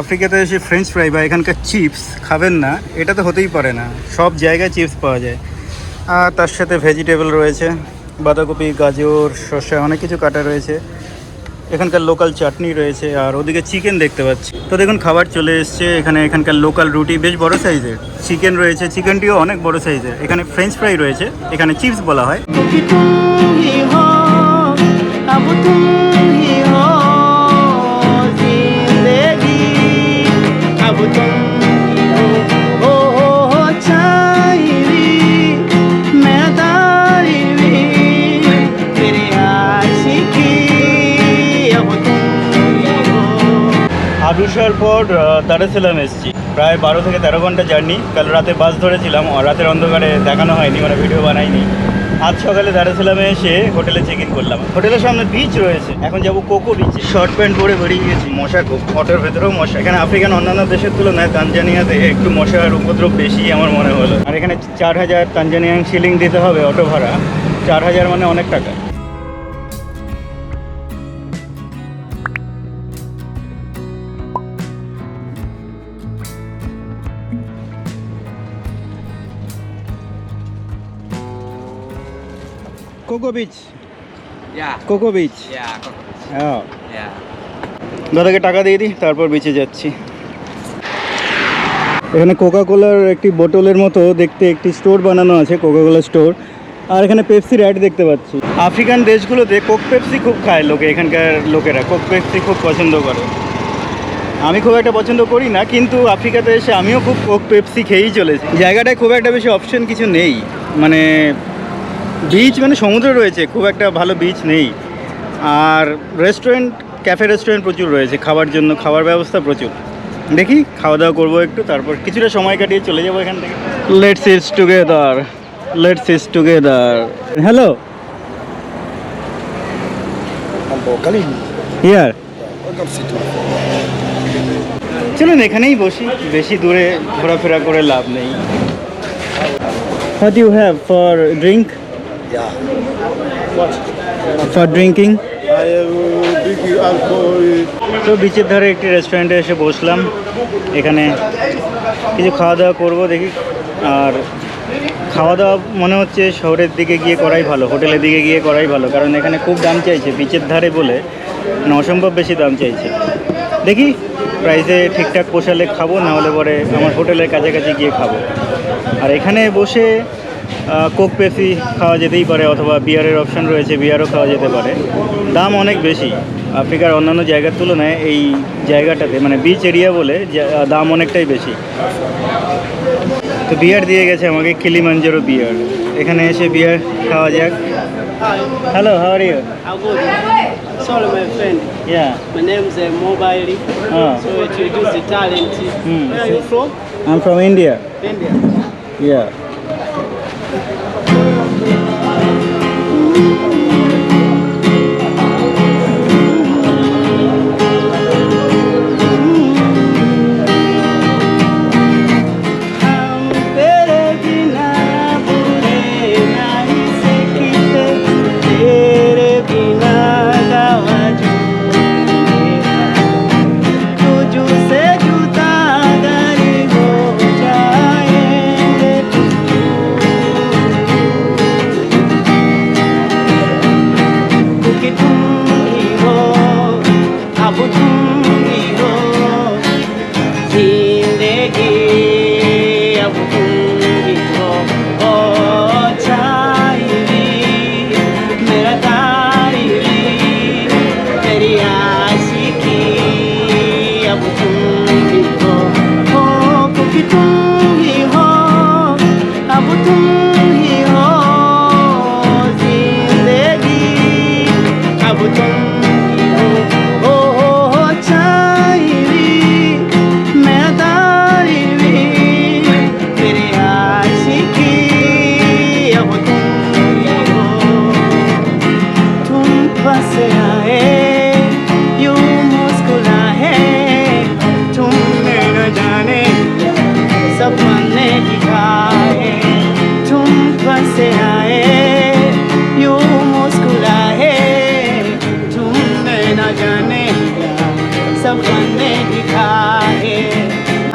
আফ্রিকাতে এসে French fry বা এখানকার চিপস খাবেন না, এটা তো হতেই পারে না। সব জায়গায় চিপস পাওয়া যায়। আর তার সাথে ভেজিটেবল রয়েছে, বাঁধাকপি, গাজর, শসা, অনেক কিছু কাটা রয়েছে। এখানকার লোকাল চাটনি রয়েছে, আর ওদিকে চিকেন দেখতে পাচ্ছি। তো দেখুন, খাবার চলে এসছে, এখানে এখানকার লোকাল রুটি, বেশ বড় সাইজের চিকেন রয়েছে চিকেনটিও অনেক বড় সাইজের এখানে ফ্রেঞ্চ ফ্রাই রয়েছে, এখানে চিপস বলা হয়। দারেসালাম এসেছি। প্রায় বারো থেকে তেরো ঘণ্টা জার্নি। কাল রাতে বাস ধরেছিলাম রাতের অন্ধকারে দেখানো হয়নি মানে ভিডিও বানাইনি। আজ সকালে দারেসালামে এসে হোটেলে চেক ইন করলাম। হোটেলের সামনে বিচ রয়েছে। এখন যাব কোকো বিচে শর্ট প্যান্ট পরে বেরিয়ে গেছি। মশা খুব অটোর ভেতরেও মশা। এখানে আফ্রিকান অন্যান্য দেশের তুলনায় তানজানিয়াতে একটু মশার উপদ্রব বেশি আমার মনে হলো। আর এখানে চার হাজার তানজানিয়ান শিলিং দিতে হবে অটো ভাড়া। চার হাজার মানে অনেক টাকা। Coco beach Yeah, coco beach yeah, cockroach. হ্যাঁ Yeah. দাদাকে টাকা দিয়ে দিই তারপর বেঁচে যাচ্ছি। এখানে কোকা কোলার একটি বোতলের মতো দেখতে একটি স্টোর বানানো আছে কোকা কোলা স্টোর। আর এখানে পেপসির অ্যাড দেখতে পাচ্ছি। আফ্রিকান দেশগুলোতে কোক পেপসি খুব খায় লোকে এখানকার লোকেরা। কোক পেপসি খুব পছন্দ করে। আমি খুব একটা পছন্দ করি না কিন্তু আফ্রিকাতে এসে আমিও খুব কোক পেপসি খেয়েই চলেছি। জায়গাটায় খুব একটা বেশি অপশন কিছু নেই। মানে বিচ মানে সমুদ্র রয়েছে, খুব একটা ভালো বিচ নেই। আর রেস্টুরেন্ট ক্যাফে রেস্টুরেন্ট প্রচুর রয়েছে, খাবার জন্য খাবার ব্যবস্থা প্রচুর। দেখি, খাওয়া দাওয়া করব একটু, তারপর কিছুটা সময় কাটিয়ে চলে যাব এখান থেকে। Let's eat together let's eat together hello here চলুন, এখানেই বসি। বেশি দূরে ঘোরাফেরা করে লাভ নেই। What you have for drink Yeah. For drinking I have uh, big alcohol. তো বিচের ধারে একটি রেস্টুরেন্টে এসে বসলাম। এখানে কিছু খাওয়া দাওয়া করব দেখি। আর খাওয়া দাওয়া মনে হচ্ছে শহরের দিকে গিয়ে করাই ভালো হোটেলের দিকে গিয়ে করাই ভালো কারণ এখানে খুব দাম চাইছে। বিচের ধারে বলে অসম্ভব বেশি দাম চাইছে। দেখি প্রাইসে ঠিকঠাক পোষালে খাব না হলে পরে আমার হোটেলের কাছাকাছি গিয়ে খাব। আর এখানে বসে কোক পেপসি খাওয়া যেতেই পারে অথবা বিয়ারের অপশন রয়েছে বিয়ারও খাওয়া যেতে পারে দাম অনেক বেশি আফ্রিকার অন্যান্য জায়গার তুলনায় এই জায়গাটাতে মানে বিচ এরিয়া বলে দাম অনেকটাই বেশি তো বিয়ার দিয়ে গেছে আমাকে কিলিমাঞ্জারো বিয়ার এখানে এসে বিয়ার খাওয়া যাক hello how are you? Sorry, my friend. Yeah My name is uh, Mobile. Oh. So introduce the talent. Hmm. Where are you from? Am from India India. Yeah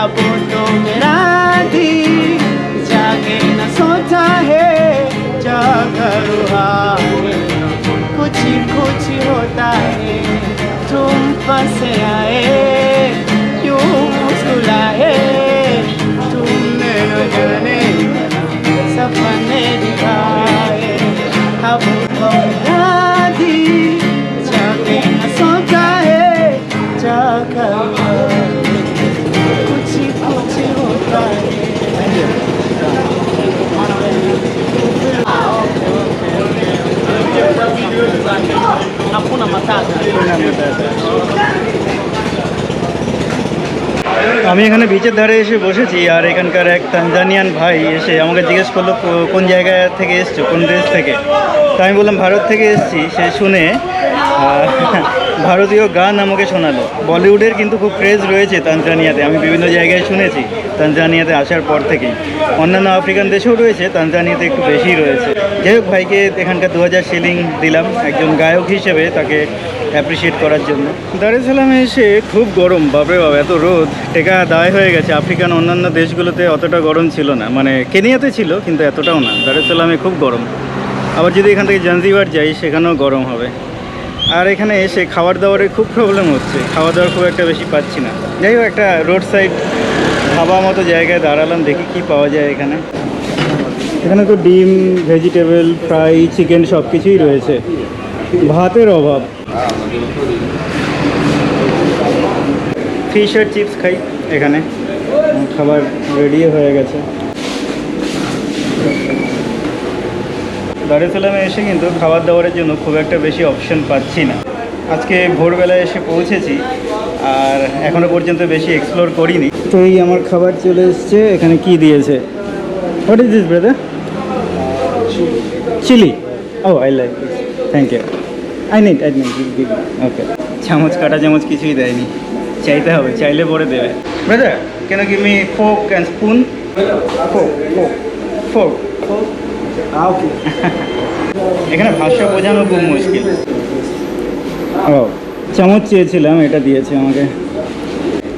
अब तो मेरा दी जागे न सोचा है जाकर कुछ कुछ होता है, तुम फंसे आए। আমি এখানে বিচের ধারে এসে বসেছি, আর এখানকার এক তানজানিয়ান ভাই এসে আমাকে জিজ্ঞেস করল কোন জায়গা থেকে এসছো? কোন দেশ থেকে? তো আমি বললাম, ভারত থেকে এসেছি। সে শুনে ভারতীয় গান আমাকে শোনালো। বলিউডের কিন্তু খুব ক্রেজ রয়েছে তানজানিয়াতে আমি বিভিন্ন জায়গায় শুনেছি তানজানিয়াতে আসার পর থেকেই। অন্যান্য আফ্রিকান দেশেও রয়েছে তানজানিয়াতে একটু বেশি রয়েছে। যাই হোক, ভাইকে এখানকার দু হাজার শিলিং দিলাম। একজন গায়ক হিসেবে তাকে অ্যাপ্রিসিয়েট করার জন্য। দার এস খুব গরম, বাপরে বাবা এত রোদ। টেকা দায় হয়ে গেছে, আফ্রিকান অন্যান্য দেশগুলোতে অতটা গরম ছিল না। মানে কেনিয়াতে ছিল, কিন্তু এতটাও না। দার এস সালামে খুব গরম। আবার যদি এখান থেকে জাঞ্জিবার যাই, সেখানেও গরম হবে। আর এখানে এসে খাবার দাবারের খুব প্রবলেম হচ্ছে। খাওয়া দাওয়ার খুব একটা বেশি পাচ্ছি না। যাই হোক, একটা রোড সাইড ধাবা মতো জায়গায় দাঁড়ালাম, দেখি কি পাওয়া যায় এখানে। এখানে তো ডিম ভেজিটেবল ফ্রাই চিকেন সব কিছুই রয়েছে। ভাতের অভাব। ফিশ আর চিপস খাই এখানে। খাবার রেডি হয়ে গেছে। দারেসালামে এসে কিন্তু খাবার দাবারের জন্য খুব একটা বেশি অপশন পাচ্ছি না। আজকে ভোরবেলায় এসে পৌঁছেছি, আর এখনও পর্যন্ত বেশি এক্সপ্লোর করিনি। তো এই আমার খাবার চলে এসছে, এখানে কি দিয়েছে? What is this brother chili O I like thank you I need I need okay চামচ কাটা চামচ কিছুই দেয়নি। চাইতে হবে চাইলে পরে দেবে। ব্রাদার কেন কি me fork and spoon fork fork fork এখানে ভাষা বোঝানো খুব মুশকিল। ও চামচ চেয়েছিলাম এটা দিয়েছে আমাকে।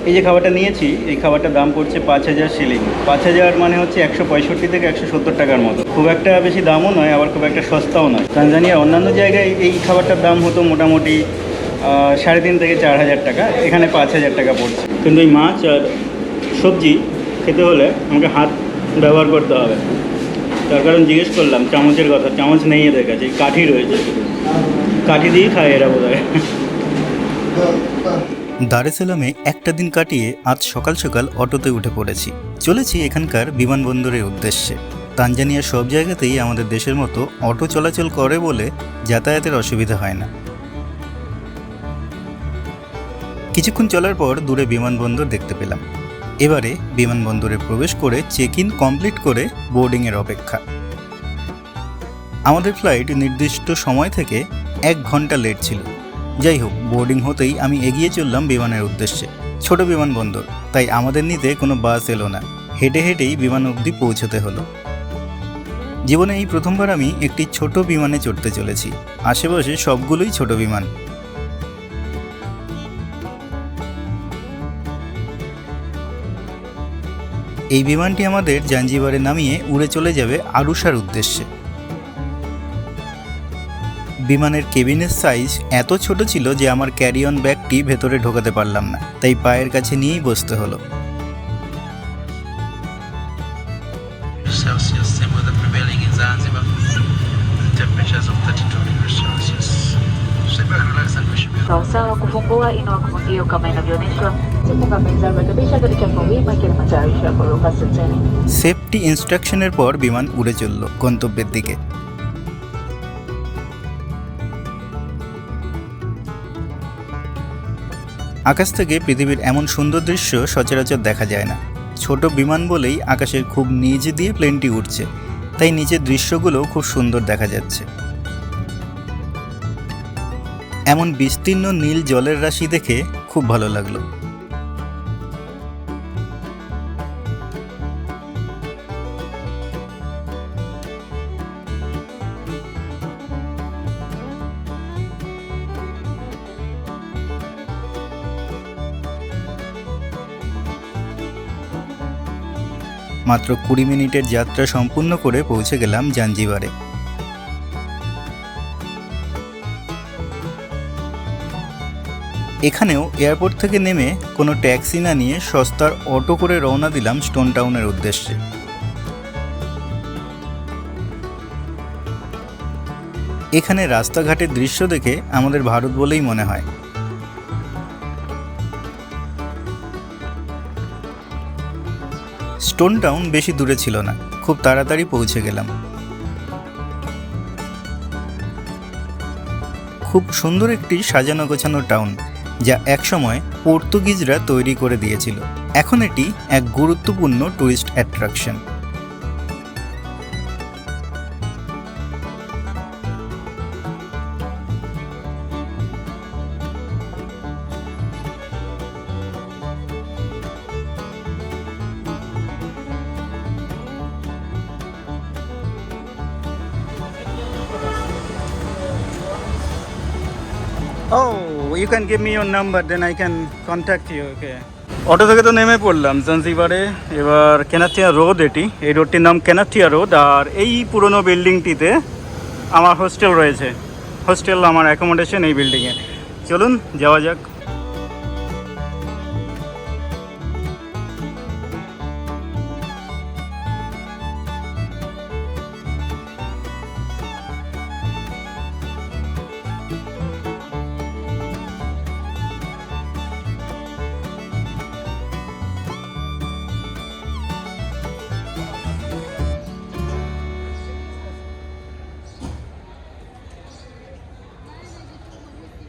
এই যে খাবারটা নিয়েছি, এই খাবারটার দাম পড়ছে পাঁচ হাজার শিলিং পাঁচ হাজার মানে হচ্ছে একশো পঁয়ষট্টি থেকে একশো সত্তর টাকার মতো। খুব একটা বেশি দামও নয়, আবার খুব একটা সস্তাও নয়। তানজানিয়া অন্যান্য জায়গায় এই খাবারটার দাম হতো মোটামুটি সাড়ে তিন থেকে চার হাজার টাকা। এখানে পাঁচ হাজার টাকা পড়ছে। কিন্তু এই মাছ আর সবজি খেতে হলে আমাকে হাত ব্যবহার করতে হবে। তার কারণ জিজ্ঞেস করলাম, চামচের কথা। চামচ নেই এদের কাছে কাঠি রয়েছে। কাঠি দিয়েই খায় এরা বোধ হয় দারেসালামে একটা দিন কাটিয়ে আজ সকাল সকাল অটোতে উঠে পড়েছি। চলেছি এখানকার বিমানবন্দরের উদ্দেশ্যে। তানজানিয়ার সব জায়গাতেই আমাদের দেশের মতো অটো চলাচল করে বলে যাতায়াতের অসুবিধা হয় না। কিছুক্ষণ চলার পর দূরে বিমানবন্দর দেখতে পেলাম। এবারে বিমানবন্দরে প্রবেশ করে চেক ইন কমপ্লিট করে বোর্ডিংয়ের অপেক্ষা। আমাদের ফ্লাইট নির্দিষ্ট সময় থেকে এক ঘণ্টা লেট ছিল। যাই হোক বোর্ডিং হতেই আমি এগিয়ে চললাম বিমানের উদ্দেশ্যে। ছোট বিমানবন্দর তাই আমাদের নিতে কোনো বাস এলো না। হেঁটে হেঁটেই বিমান অবধি পৌঁছতে হলো। জীবনে এই প্রথমবার আমি একটি ছোট বিমানে চড়তে চলেছি। আশেপাশে সবগুলোই ছোট বিমান। এই বিমানটি আমাদের জাঞ্জিবারে নামিয়ে উড়ে চলে যাবে আরুষার উদ্দেশ্যে। বিমানের কেবিনের সাইজ এত ছোট ছিল যে আমার ক্যারিয়ন ব্যাগটি ভেতরে ঢোকাতে পারলাম না তাই পায়ের কাছে নিয়েই বসতে হলো। সেফটি ইনস্ট্রাকশনের পর বিমান উড়ে চলল গন্তব্যের দিকে আকাশ থেকে পৃথিবীর এমন সুন্দর দৃশ্য সচরাচর দেখা যায় না। ছোট বিমান বলেই আকাশের খুব নিচ দিয়ে প্লেনটি উঠছে তাই নিচের দৃশ্যগুলো খুব সুন্দর দেখা যাচ্ছে। এমন বিস্তীর্ণ নীল জলের রাশি দেখে খুব ভালো লাগল। মাত্র কুড়ি মিনিটের যাত্রা সম্পূর্ণ করে পৌঁছে গেলাম জাঞ্জিবারে। এখানেও এয়ারপোর্ট থেকে নেমে কোনো ট্যাক্সি না নিয়ে সস্তার অটো করে রওনা দিলাম স্টোন টাউনের উদ্দেশ্যে। এখানে রাস্তাঘাটের দৃশ্য দেখে আমাদের ভারত বলেই মনে হয়। স্টোন টাউন বেশি দূরে ছিল না। খুব তাড়াতাড়ি পৌঁছে গেলাম। খুব সুন্দর একটি সাজানো গোছানো টাউন, যা একসময় পর্তুগিজরা তৈরি করে দিয়েছিল। এখন এটি এক গুরুত্বপূর্ণ tourist attraction. Oh, you can give me your number, then I can contact you. Okay. Auto থেকে তো নেমে পড়লাম জাঞ্জিবারে এবার কেনাথিয়া রোড এটি এই রোডটির নাম কেনাথিয়া রোড আর এই পুরনো বিল্ডিংটিতে আমার হোস্টেল রয়েছে হোস্টেল আমার অ্যাকোমোডেশন এই বিল্ডিংয়ে চলুন যাওয়া যাক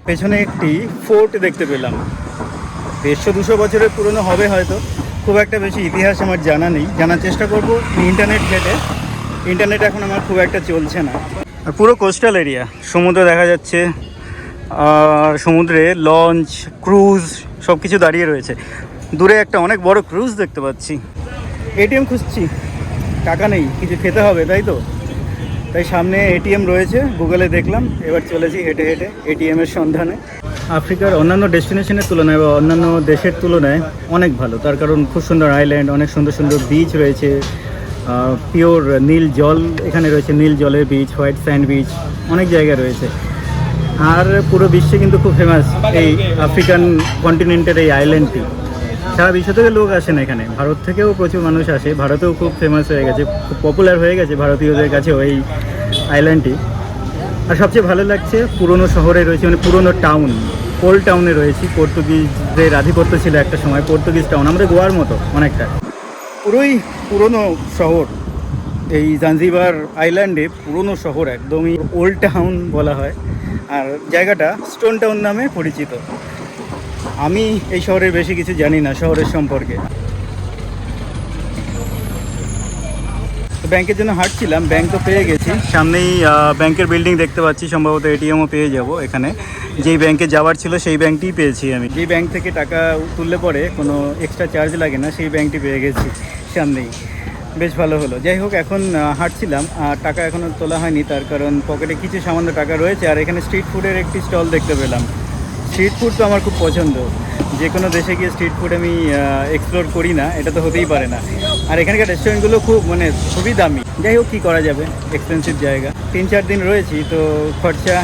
পেছনে একটি ফোর্ট দেখতে পেলাম। দেড়শো দুশো বছরের পুরনো হবে হয়তো। খুব একটা বেশি ইতিহাস আমার জানা নেই। জানার চেষ্টা করব ইন্টারনেট ঘেটে। ইন্টারনেট এখন আমার খুব একটা চলছে না। আর পুরো কোস্টাল এরিয়া, সমুদ্র দেখা যাচ্ছে, আর সমুদ্রে লঞ্চ, ক্রুজ সব কিছু দাঁড়িয়ে রয়েছে। দূরে একটা অনেক বড় ক্রুজ দেখতে পাচ্ছি। এটিএম খুঁজছি। টাকা নেই, কিছু খেতে হবে, তাই তো? তাই সামনে এটিএম রয়েছে গুগলে দেখলাম, এবার চলেছি হেঁটে হেঁটে এটিএম এর সন্ধানে। আফ্রিকার অন্যান্য ডেস্টিনেশনের তুলনায় বা অন্যান্য দেশের তুলনায় অনেক ভালো। তার কারণ খুব সুন্দর আইল্যান্ড, অনেক সুন্দর সুন্দর বিচ রয়েছে পিওর নীল জল, এখানে রয়েছে নীল জলের বিচ হোয়াইট স্যান্ড বিচ অনেক জায়গা রয়েছে। আর পুরো বিশ্বে কিন্তু খুব ফেমাস এই আফ্রিকান কন্টিনেন্টের এই আইল্যান্ডটি। সারা বিশ্ব থেকে লোক আসেন এখানে। ভারত থেকেও প্রচুর মানুষ আসে। ভারতেও খুব ফেমাস হয়ে গেছে, খুব পপুলার হয়ে গেছে ভারতীয়দের কাছেও এই আইল্যান্ডটি আর সবচেয়ে ভালো লাগছে, পুরনো শহরে রয়েছে মানে পুরনো টাউন ওল্ড টাউনে রয়েছি। পর্তুগিজদের আধিপত্য ছিল একটা সময়, পর্তুগিজ টাউন আমাদের গোয়ার মতো অনেকটা। পুরোই পুরনো শহর। এই জাঞ্জিবার আইল্যান্ডে পুরনো শহর একদমই ওল্ড টাউন বলা হয়। আর জায়গাটা স্টোন টাউন নামে পরিচিত। আমি এই শহরের বেশি কিছু জানি না, শহরের সম্পর্কে। তো ব্যাংকের জন্য হাঁটছিলাম, ব্যাংক তো পেয়ে গেছি। সামনেই ব্যাংকের বিল্ডিং দেখতে পাচ্ছি, সম্ভবত এটিএমও পেয়ে যাব এখানে। যেই ব্যাংকে যাওয়ার ছিল, সেই ব্যাংকটিই পেয়েছি আমি। যেই ব্যাংক থেকে টাকা তুললে পরে কোনো এক্সট্রা চার্জ লাগে না, সেই ব্যাংকটি পেয়ে গেছি সামনেই। বেশ ভালো হলো। যাই হোক, এখন হাঁটছিলাম, আর টাকা এখনও তোলা হয়নি, তার কারণ পকেটে কিছু সামান্য টাকা রয়েছে, আর এখানে স্ট্রিট ফুডের একটি স্টল দেখতে পেলাম। স্ট্রিট ফুড তো আমার খুব পছন্দ। যে কোনো দেশে গিয়ে স্ট্রিট ফুড আমি এক্সপ্লোর করি না, এটা তো হতেই পারে না। আর এখানকার রেস্টুরেন্টগুলো খুব মানে খুবই দামি। যাই হোক, কী করা যাবে? এক্সপেন্সিভ জায়গা। তিন চার দিন রয়েছি, তো খরচা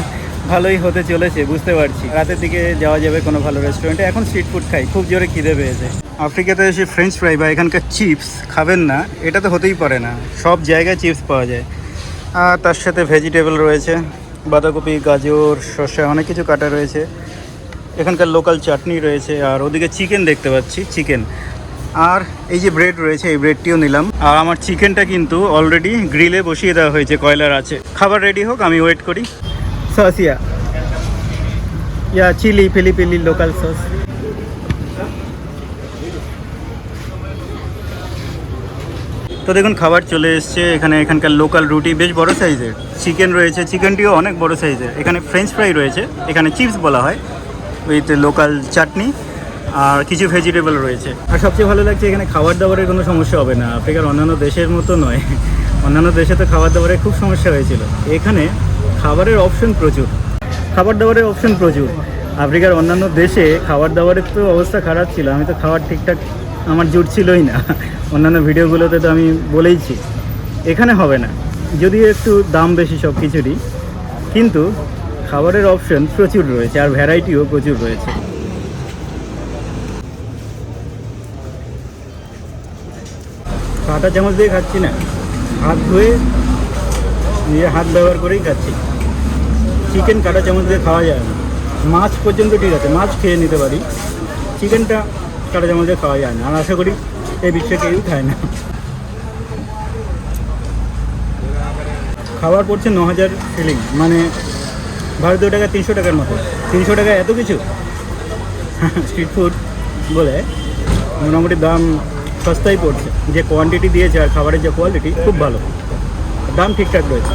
ভালোই হতে চলেছে, বুঝতে পারছি। রাতের দিকে যাওয়া যাবে কোনো ভালো রেস্টুরেন্টে এখন স্ট্রিট ফুড খাই, খুব জোরে খিদে পেয়েছে। আফ্রিকাতে এসে ফ্রেঞ্চ ফ্রাই বা এখানকার চিপস খাবেন না, এটা তো হতেই পারে না। সব জায়গায় চিপস পাওয়া যায়। আর তার সাথে ভেজিটেবল রয়েছে, বাঁধাকপি, গাজর, শসা, অনেক কিছু কাটা রয়েছে। এখানকার লোকাল চাটনি রয়েছে আর ওদিকে চিকেন দেখতে পাচ্ছি চিকেন আর এই যে ব্রেড রয়েছে এই ব্রেডটিও নিলাম। আর আমার চিকেনটা কিন্তু অলরেডি গ্রিলে বসিয়ে দেওয়া হয়েছে কয়লার আছে। খাবার রেডি হোক আমি ওয়েট করি। সসিয়া ইয়া চিলি ফিলিপিলি লোকাল সস তো দেখুন খাবার চলে এসছে। এখানে এখানকার লোকাল রুটি বেশ বড় সাইজের চিকেন রয়েছে চিকেনটিও অনেক বড় সাইজের এখানে ফ্রেঞ্চ ফ্রাই রয়েছে এখানে চিপস বলা হয়। উইথ লোকাল চাটনি আর কিছু ভেজিটেবল রয়েছে। আর সবচেয়ে ভালো লাগছে এখানে খাবার দাবারের কোনো সমস্যা হবে না। আফ্রিকার অন্যান্য দেশের মতো নয়। অন্যান্য দেশে তো খাবার দাবারের খুব সমস্যা হয়েছিল। এখানে খাবারের অপশন প্রচুর। খাবার দাবারের অপশন প্রচুর। আফ্রিকার অন্যান্য দেশে খাবার দাবারের তো অবস্থা খারাপ ছিল। আমি তো খাবার ঠিকঠাক আমার জুটছিলই না। অন্যান্য ভিডিওগুলোতে তো আমি বলেইছি। এখানে হবে না। যদিও একটু দাম বেশি সব কিছুরই কিন্তু খাবারের অপশন প্রচুর রয়েছে আর ভ্যারাইটিও প্রচুর রয়েছে। কাঁটা চামচ দিয়ে খাচ্ছি না। হাত ধুয়ে নিজে হাত ব্যবহার করেই খাচ্ছি। চিকেন কাঁটা চামচ দিয়ে খাওয়া যায় না। মাছ পর্যন্ত ঠিক আছে, মাছ খেয়ে নিতে পারি। চিকেনটা কাঁটা চামচ দিয়ে খাওয়া যায় না। আর আশা করি এই বিশ্বে কেউ খায় না। খাবার পড়ছে ন হাজার সিলিং মানে ভারতীয় টাকা, তিনশো টাকার মতো। তিনশো টাকা এত কিছু? স্ট্রিট ফুড বলে মোটামুটি দাম সস্তাই পড়ছে। যে কোয়ান্টিটি দিয়েছে আর খাবারের যে কোয়ালিটি খুব ভালো। দাম ঠিকঠাক রয়েছে।